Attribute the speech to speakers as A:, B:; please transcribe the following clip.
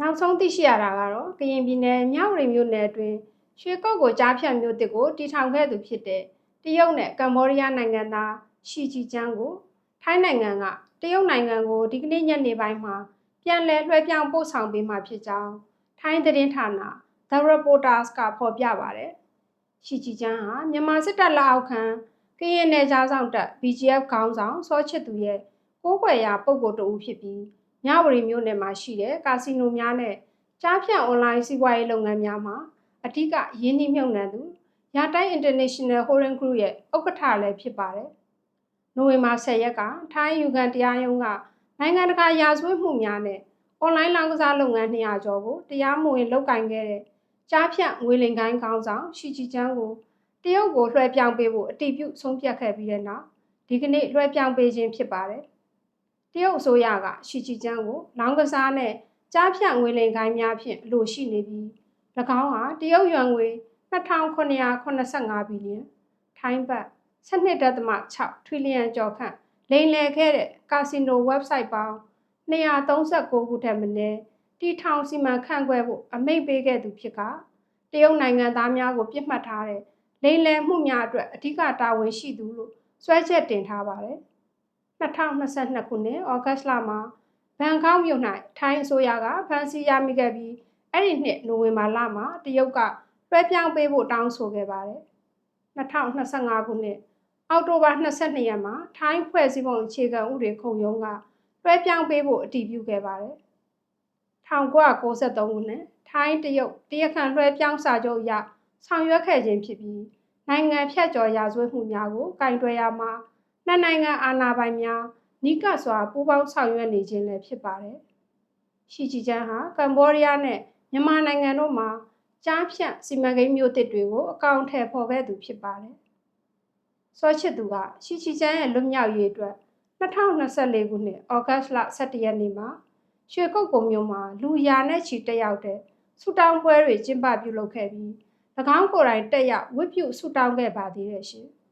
A: နောက်ဆုံးသိရှိရတာကတော့ကရင်ပြည်နယ်မြောက်ရီမြို့နယ်အတွင်းရွှေကုတ်ကိုကြားဖြတ်မြို့တစ်ကိုတီထောင်ခဲ့သူဖြစ်တဲ့တရုတ်နဲ့ကမ္ဘောဒီးယားနိုင်ငံသားရှီဂျီကျန်းကိုထိုင်းနိုင်ငံကတရုတ်နိုင်ငံကိုဒီကနေ့ညနေပိုင်းမှာပြန်လည်လွှဲပြောင်းပို့ဆောင်ပေးမှဖြစ်ကြောင်းထိုင်းသတင်းဌာန The Reporters ကဖော်ပြပါတယ်။ရှီဂျီကျန်းဟာမြန်မာစစ်တပ်လက်အောက်ခံကရင်နယ်ကြားဆောင်တပ် BGF ခေါင်းဆောင်စောချစ်သူရဲ့ကိုးကွယ်ရာပုဂ္ဂိုလ်တဦးဖြစ်ပြီး မြဝတီမြို့နယ်မှာရှိတဲ့ကာစီနိုများနဲ့ကြားဖြတ်အွန်လိုင်းစီးပွားရေးလုပ်ငန်းများမှာအဓိကရင်းနှီးမြှုပ်နှံသူရာတိုင်း International Holding Group ရဲ့ဥက္ကဋ္ဌလည်းဖြစ်ပါတယ်။နိုဝင်ဘာ10ရက်ကထိုင်းယူကန်တရားရုံးကနိုင်ငံတကာရာဇဝတ်မှုများနဲ့အွန်လိုင်းလောင်းကစားလုပ်ငန်း200ကျော်ကိုတရားမဝင်လုပ်ကင်ခဲ့တဲ့ကြားဖြတ်ငွေလိမ်ကိုင်းခေါင်းဆောင်ရှီချီချန်းကိုတရုတ်ကိုလွှဲပြောင်းပေးဖို့အတည်ပြုဆုံးဖြတ်ခဲ့ပြီးတဲ့နောက်ဒီကနေ့လွှဲပြောင်းပေးခြင်းဖြစ်ပါတယ်။ တရုတ်အစိုးရကရှီချီကျန်းကိုလောင်းကစားနဲ့ကြားဖြတ်ငွေလိမ်ကိုင်းများဖြင့်အလိုရှိနေပြီး၎င်းဟာတရုတ်ယွမ်ငွေ2985ဘီလီယံထိုင်းဘတ်12.6ထရီလီယံကျော်ခန့်လိမ်လည်ခဲ့တဲ့ကာစီနို website ပေါင်း239ခုထက်မနည်းတီထောင်စီမံခန့်ခွဲဖို့အမိန့်ပေးခဲ့သူဖြစ်ကတရုတ်နိုင်ငံသားများကိုပြစ်မှတ်ထားတဲ့လိမ်လည်မှုများအတွက်အဓိကတာဝန်ရှိသူလို့စွဲချက်တင်ထားပါတယ်။ 2022ခုနှစ်ဩဂတ်လမှာဘန်ကောက်မြို့၌ထိုင်းအစိုးရကဖမ်းဆီးရမိခဲ့ပြီးအဲ့ဒီနှစ်နိုဝင်ဘာလမှာတရုတ်ကလွှဲပြောင်းပေးဖို့တောင်းဆိုခဲ့ပါတယ်။2025ခုနှစ်အောက်တိုဘာ22ရက်မှာထိုင်းဖွဲ့စည်းပုံအခြေခံဥပဒေခုံရုံးကလွှဲပြောင်းပေးဖို့အတည်ပြုခဲ့ပါတယ်။1993ခုနှစ်ထိုင်းတရုတ်တရားခံလွှဲပြောင်းစာချုပ်အရဆောင်ရွက်ခဲ့ခြင်းဖြစ်ပြီးနိုင်ငံဖြတ်ကျော်ရာဇဝတ်မှုများကိုကင်တွယ်ရမှာ နှစ်နိုင်ငံအာဏာပိုင်များနီးကပ်စွာပူးပေါင်းဆောင်ရွက်နေခြင်းလည်းဖြစ်ပါတယ်။ရှီချီချန်ဟာကမ္ဘောဒီးယားနဲ့မြန်မာနိုင်ငံတို့မှာကြားဖြတ်စီမံကိန်းမျိုးတစ်တွေကိုအကောင့်ထည့်ဖော်ခဲ့သူဖြစ်ပါတယ်။စောချစ်သူကရှီချီချန်ရဲ့လွတ်မြောက်ရေးအတွက်2024ခုနှစ်ဩဂတ်လ17ရက်နေ့မှာရွှေကုတ်ကုံမြို့မှာလူရာနဲ့ချီတက်ရောက်တဲ့ဆူတောင်းပွဲတွေကျင်းပပြုလုပ်ခဲ့ပြီး၎င်းကိုယ်တိုင်တက်ရောက်ဝတ်ပြုဆူတောင်းခဲ့ပါသေးတယ်ရှင်။